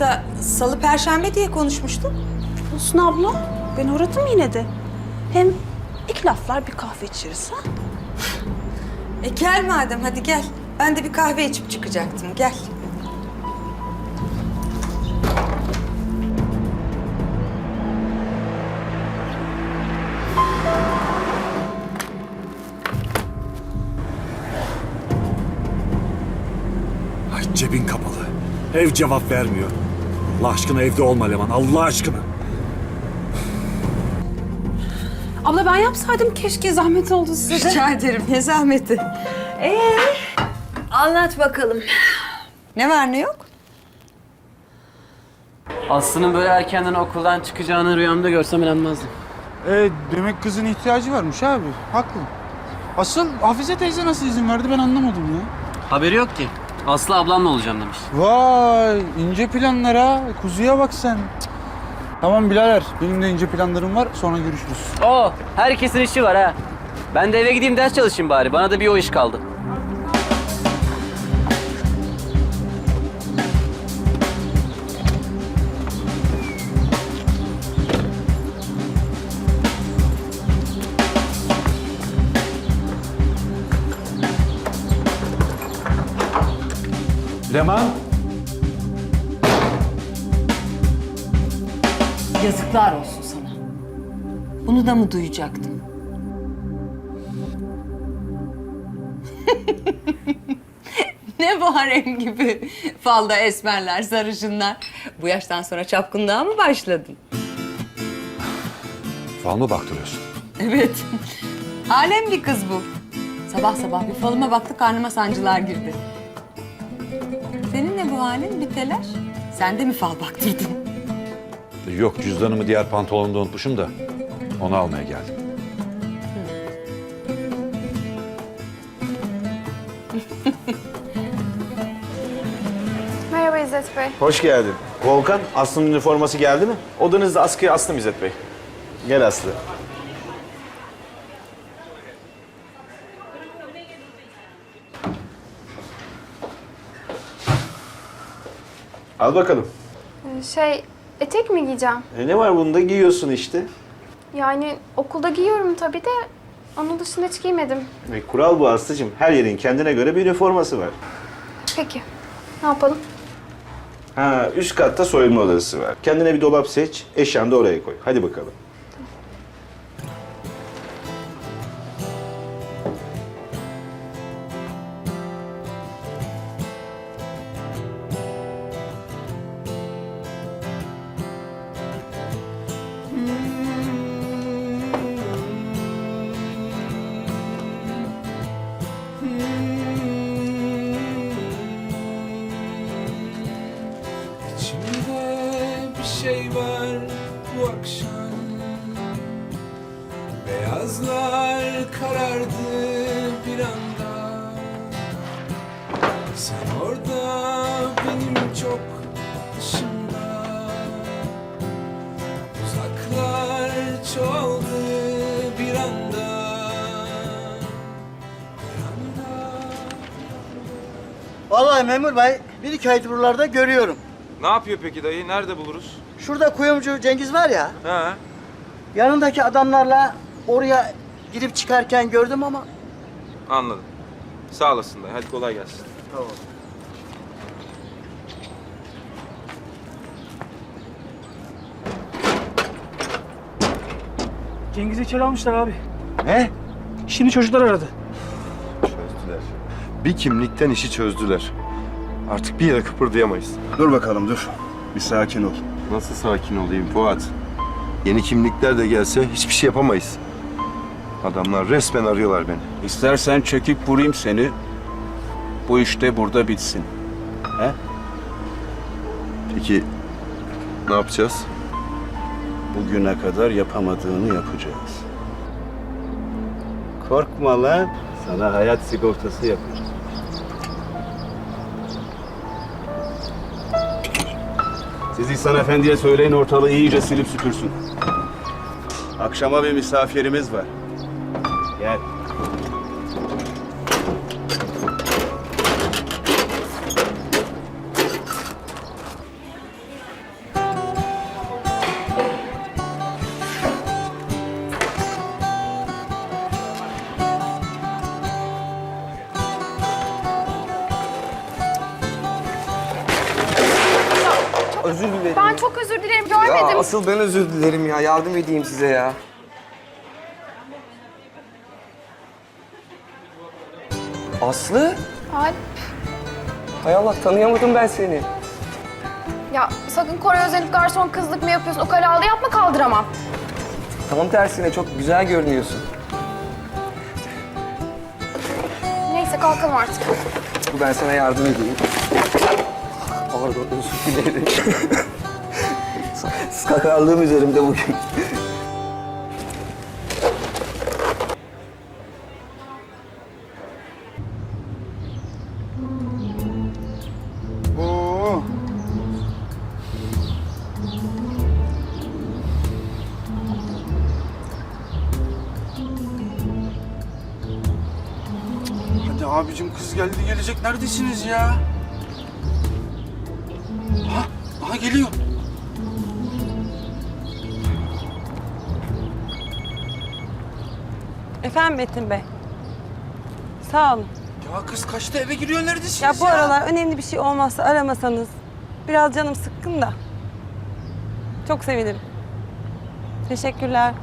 hafta salı perşembe diye konuşmuştuk. Olsun abla. Ben uğradım yine de. Hem iki laflar bir kahve içeriz ha. E gel madem hadi gel. Ben de bir kahve içip çıkacaktım gel. Ay cebin kapalı. Ev cevap vermiyor. Allah aşkına evde olma Leman. Allah aşkına. Abla ben yapsaydım keşke zahmet oldu size de. Rica ederim ne zahmeti. Ee, anlat bakalım. Ne var ne yok? Aslı'nın böyle erkenden okuldan çıkacağını rüyamda görsem inanmazdım. E, demek kızın ihtiyacı varmış abi. Haklı. Asıl Hafize teyze nasıl izin verdi ben anlamadım ya. Haberi yok ki. Aslı ablamla olacağım demiş. Vay ince planlar ha. Kuzuya bak sen. Cık. Tamam birader benim de ince planlarım var sonra görüşürüz. Oo, herkesin işi var ha. Ben de eve gideyim ders çalışayım bari. Bana da bir o iş kaldı. Leman. Yazıklar olsun sana. Bunu da mı duyacaktım? ne bu harem gibi falda esmerler, sarışınlar. Bu yaştan sonra çapkınlığa mı başladın? Fal mı baktırıyorsun? Evet. Alem bir kız bu. Sabah sabah bir falıma baktı karnıma sancılar girdi. Bu halin bir telaş? Sen de mi fal baktırdın? Yok cüzdanımı diğer pantolonda unutmuşum da onu almaya geldim. Merhaba İzzet Bey. Hoş geldin. Volkan, Aslı'nın üniforması geldi mi? Odanızda askıya astım İzzet Bey. Gel Aslı. Al bakalım. Ee, Şey, etek mi giyeceğim? E, ne var bunda? Giyiyorsun işte. Yani okulda giyiyorum tabii de onun dışında hiç giymedim. E, kural bu Aslı'cığım. Her yerin kendine göre bir üniforması var. Peki, ne yapalım? Ha, üst katta soyunma odası var. Kendine bir dolap seç, eşyanı da oraya koy. Hadi bakalım. Var bu akşam Beyazlar karardı bir anda Sen orada benim çok dışımda Uzaklar çoğaldı bir anda Bir anda Vallahi memur bey bir iki aydır buralarda görüyorum. Ne yapıyor peki dayı? Nerede buluruz? Şurada kuyumcu Cengiz var ya, Ha? yanındaki adamlarla oraya girip çıkarken gördüm ama Anladım. Sağ olasın dayı. Hadi kolay gelsin. Tamam. Cengiz'i içeri almışlar abi. Ne? Şimdi çocuklar aradı. Çözdüler. Bir kimlikten işi çözdüler. Artık bir yere kıpırdayamayız. Dur bakalım dur. Bir sakin ol. Nasıl sakin olayım Fuat? Yeni kimlikler de gelse hiçbir şey yapamayız. Adamlar resmen arıyorlar beni. İstersen çekip vurayım seni. Bu işte burada bitsin. Peki ne yapacağız? bugüne kadar yapamadığını yapacağız. Korkma lan, sana hayat sigortası yapacağız. Siz İhsan Efendi'ye söyleyin ortalığı iyice silip süpürsün. Akşama bir misafirimiz var. Gel. Özür dilerim. Ben çok özür dilerim görmedim. Ya asıl ben özür dilerim ya. Yardım edeyim size ya. Aslı? Alp. Hay Allah tanıyamadım ben seni. Ya sakın Kore'ye özenip garson kızlık mı yapıyorsun? O kalalı yapma kaldıramam. Tam tersine çok güzel görünüyorsun. Neyse kalkalım artık. Dur ben sana yardım edeyim. Pardon özür dilerim. Sakarlığım üzerimde bugün. Hadi abicim kız geldi gelecek. Neredesiniz ya? Aha, geliyor. Efendim Metin Bey. Sağ olun. Ya kız kaçta eve giriyor neredesiniz Ya bu aralar önemli bir şey olmazsa aramasanız. Biraz canım sıkkın da. Çok sevinirim. Teşekkürler.